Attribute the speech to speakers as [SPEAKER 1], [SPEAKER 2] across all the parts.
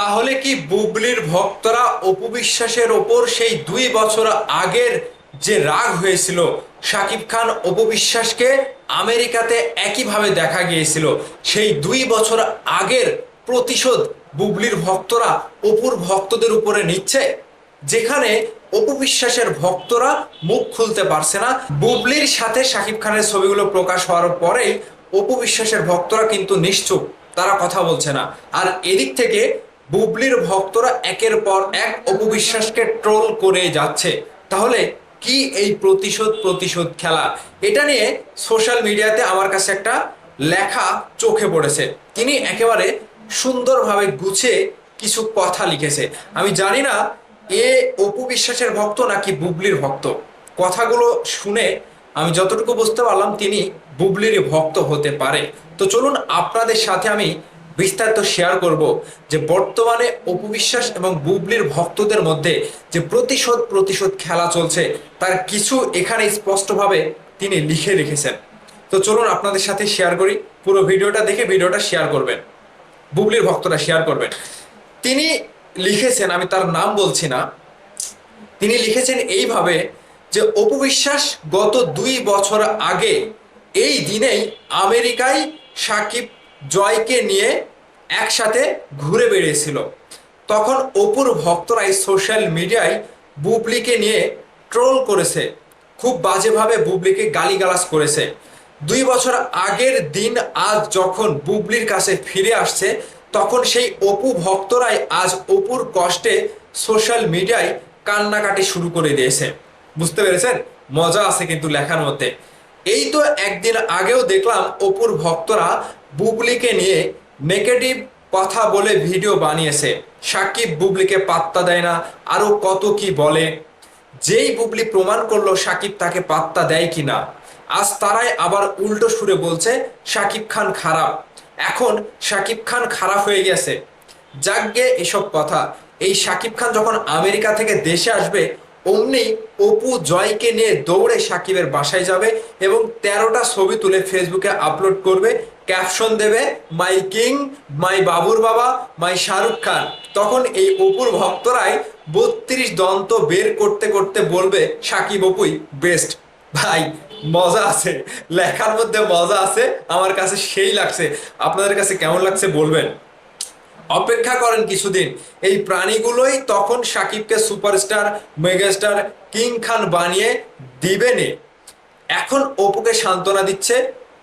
[SPEAKER 1] তাহলে কি বুবলির ভক্তরা অপু বিশ্বাসের ওপর সেই দুই বছর আগের যে রাগ হয়েছিল, শাকিব খান অপু বিশ্বাসকে আমেরিকাতে একইভাবে দেখা গিয়েছিল, সেই দুই বছর আগের প্রতিশোধ বুবলির ভক্তরা অপুর ভক্তদের উপরে নিচ্ছে? যেখানে অপু বিশ্বাসের ভক্তরা মুখ খুলতে পারছে না। বুবলির সাথে শাকিব খানের ছবিগুলো প্রকাশ হওয়ার পরেই অপু বিশ্বাসের ভক্তরা কিন্তু নিশ্চুপ, তারা কথা বলছে না। আর এদিক থেকে বুবলির ভক্তরা একের পর এক অপবিশ্বাসকে ট্রোল করে যাচ্ছে। তাহলে কি এই প্রতিশোধ প্রতিশোধ খেলা? এটা নিয়ে সোশ্যাল মিডিয়াতে আমার কাছে একটা লেখা চোখে পড়েছে। তিনি একেবারে সুন্দরভাবে গুছে কিছু কথা লিখেছে। আমি জানি না এ অপু বিশ্বাসের ভক্ত নাকি বুবলির ভক্ত। কথাগুলো শুনে আমি যতটুকু বুঝতে পারলাম, তিনি বুবলির ভক্ত হতে পারে। তো চলুন আপনাদের সাথে আমি বিস্তারিত শেয়ার করব যে বর্তমানে অপবিশ্বাস এবং বুবলির ভক্তদের মধ্যে যে প্রতিশোধ প্রতিশোধ খেলা চলছে, তার কিছু এখানে স্পষ্টভাবে তিনি লিখে রেখেছেন। তো চলুন আপনাদের সাথে শেয়ার করি, পুরো ভিডিওটা দেখে ভিডিওটা শেয়ার করবেন। বুবলির ভক্তরা শেয়ার করবেন। তিনি লিখেছেন, আমি তার নাম বলছি না, তিনি লিখেছেন এইভাবে যে অপবিশ্বাস গত দুই বছর আগে এই দিনেই আমেরিকায় সাকিব জয়কে নিয়ে একসাথে ঘুরে বেড়িয়েছিল। তখন অপুর ভক্তরাই সোশ্যাল মিডিয়ায় বুবলিকে নিয়ে ট্রোল করেছে। খুব বাজেভাবে বুবলিকে গালিগালাজ করেছে। দুই বছর আগের দিন আজ যখন বুবলির কাছে ফিরে আসছে, তখন সেই অপু ভক্তরাই আজ অপুর কষ্টে সোশ্যাল মিডিয়ায় কান্নাকাটি শুরু করে দিয়েছে। বুঝতে পেরেছেন? মজা আছে কিন্তু লেখার মধ্যে। এই তো একদিন আগেও দেখলাম অপুর ভক্তরা বুবলিকে নিয়ে নেগেটিভ কথা বলে ভিডিও বানিয়েছে। সাকিব বুবলিকে পাত্তা দেয় না আরও কত কি বলে? যেই বুবলি প্রমাণ করল সাকিব তাকে পাত্তা দেয় কিনা আজ তারাই আবার উল্টো সুরে বলছে, সাকিব খান খারাপ। এখন সাকিব খান খারাপ হয়ে গেছে। যাকগে এসব কথা, এই সাকিব খান যখন আমেরিকা থেকে দেশে আসবে, অমনি অপু জয়কে নিয়ে দৌড়ে সাকিবের বাসায় যাবে এবং তেরোটা ছবি তুলে ফেসবুকে আপলোড করবে ক্যাপশন দেবে মাই কিং মাই বাবুর বাবা মাই শাহরুখ খান। তখন এই অপুর ভক্তরাই বত্রিশ দন্ত বের করতে করতে বলবে, সাকিব অপুই বেস্ট ভাই, মজা আছে, লেখার মধ্যে মজা আছে, আমার কাছে সেই লাগছে। আপনাদের কাছে কেমন লাগছে বলবেন? অপেক্ষা করেন কিছুদিন। এই প্রাণীগুলোই তখন সাকিবকে সুপারস্টার, মেগাস্টার, কিং খান বানিয়ে দিবেনে এখন অপুকে সান্ত্বনা দিচ্ছে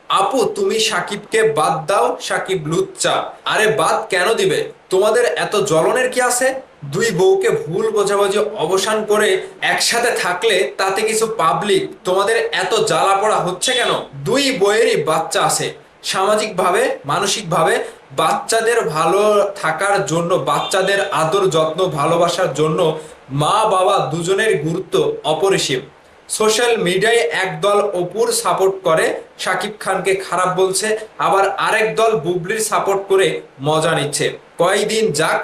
[SPEAKER 1] আপু, তুমি সাকিবকে বাদ দাও, সাকিব লুচ্চা। আরে বাদ কেন দিবে? তোমাদের এত জ্বলনের কি আছে? দুই বউকে ভুল বোঝাবুঝি অবসান করে একসাথে থাকলে তাতে কিছু পাবলিক তোমাদের এত জ্বালা পড়া হচ্ছে কেন? দুই বইয়েরই বাচ্চা আছে। সামাজিকভাবে, মানসিকভাবে বাচ্চাদের ভালো থাকার জন্য, বাচ্চাদের আদর, যত্ন, ভালোবাসার জন্য মা বাবা দুজনের গুরুত্ব অপরিসীম। সোশ্যাল মিডিয়ায় একদল অপুর সাপোর্ট করে শাকিব খানকে খারাপ বলছে, আবার আরেক দল বুবলির সাপোর্ট করে মজা নিচ্ছে। কয়েকদিন যাক,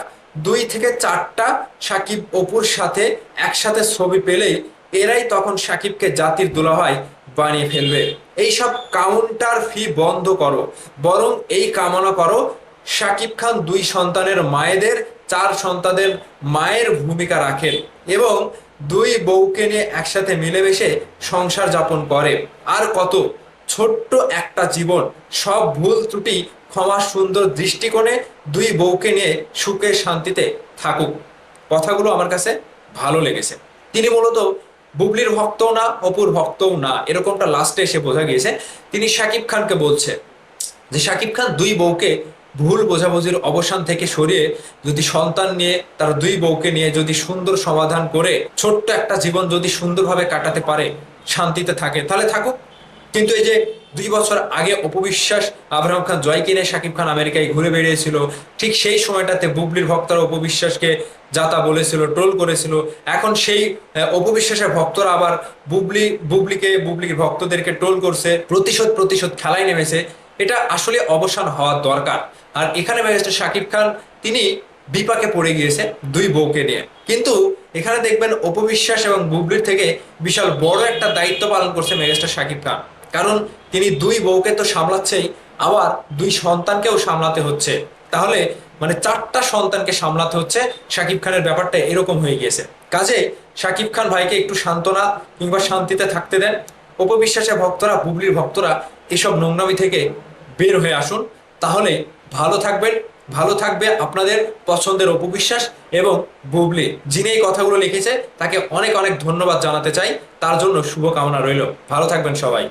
[SPEAKER 1] দুই থেকে চারটা সাকিব অপুর সাথে একসাথে ছবি পেলেই এরাই তখন সাকিবকে জাতির দুলাভাই বানিয়ে ফেলবে। এইসব কাউন্টার ফি বন্ধ করো, বরং এই কামনা করো শাকিব খান দুই সন্তানের মায়েদের, চার সন্তানের মায়ের ভূমিকা রাখেন এবং দুই বউকে নিয়ে একসাথে মিলেমিশে সংসার যাপন করে। আর কত ছোট্ট একটা জীবন, সব ভুল ত্রুটি ক্ষমা সুন্দর দৃষ্টিকোণে দুই বউকে নিয়ে সুখে শান্তিতে থাকুক। কথাগুলো আমার কাছে ভালো লেগেছে। তিনি মূলত বুবলির ভক্তও না, অপুর ভক্তও না, এরকমটা লাস্টে এসে বোঝা গিয়েছে। তিনি শাকিব খানকে বলছে যে, শাকিব খান দুই বউকে ভুল বোঝাবুঝির অবসান থেকে সরিয়ে যদি সন্তান নিয়ে, তার দুই বউকে নিয়ে যদি সুন্দর সমাধান করে, ছোট্ট একটা জীবন যদি সুন্দরভাবে কাটাতে পারে, শান্তিতে থাকে, তাহলে থাকুক। কিন্তু এই যে দুই বছর আগে অপবিশ্বাস আব্রাহাম খান জয় কিনে শাকিব খান আমেরিকায় ঘুরে বেরিয়েছিল ঠিক সেই সময়টাতে বুবলির ভক্তরা অপবিশ্বাসকে যাতা বলেছিল, ট্রোল করেছিল। এখন সেই অপবিশ্বাসের ভক্তরা আবার বুবলি, বুবলিকে, বুবলির ভক্তদেরকে ট্রোল করছে, প্রতিশোধ প্রতিশোধ খেলায় নেমেছে। এটা আসলে অবসান হওয়ার দরকার। আর এখানে ব্যারিস্টার শাকিব খান, তিনি বিপাকে পড়ে গিয়েছে দুই বউকে নিয়ে। কিন্তু এখানে দেখবেন অপবিশ্বাস এবং বুবলির থেকে বিশাল বড় একটা দায়িত্ব পালন করছে মেগাস্টার শাকিব খান। কারণ তিনি দুই বউকে তো সামলাচ্ছেই, আবার দুই সন্তানকেও সামলাতে হচ্ছে। তাহলে মানে চারটা সন্তানকে সামলাতে হচ্ছে, শাকিব খানের ব্যাপারটা এরকম হয়ে গিয়েছে। কাজে শাকিব খান ভাইকে একটু সান্ত্বনা কিংবা শান্তিতে থাকতে দেন অপবিশ্বাসের ভক্তরা, বুবলির ভক্তরা এসব নোংরামি থেকে বের হয়ে আসুন। তাহলে ভালো থাকবেন, ভালো থাকবে আপনাদের পছন্দের অপবিশ্বাস এবং বুবলি, যিনি এই কথাগুলো লিখেছে, তাকে অনেক অনেক ধন্যবাদ জানাতে চাই। তার জন্য শুভকামনা রইল। ভালো থাকবেন সবাই।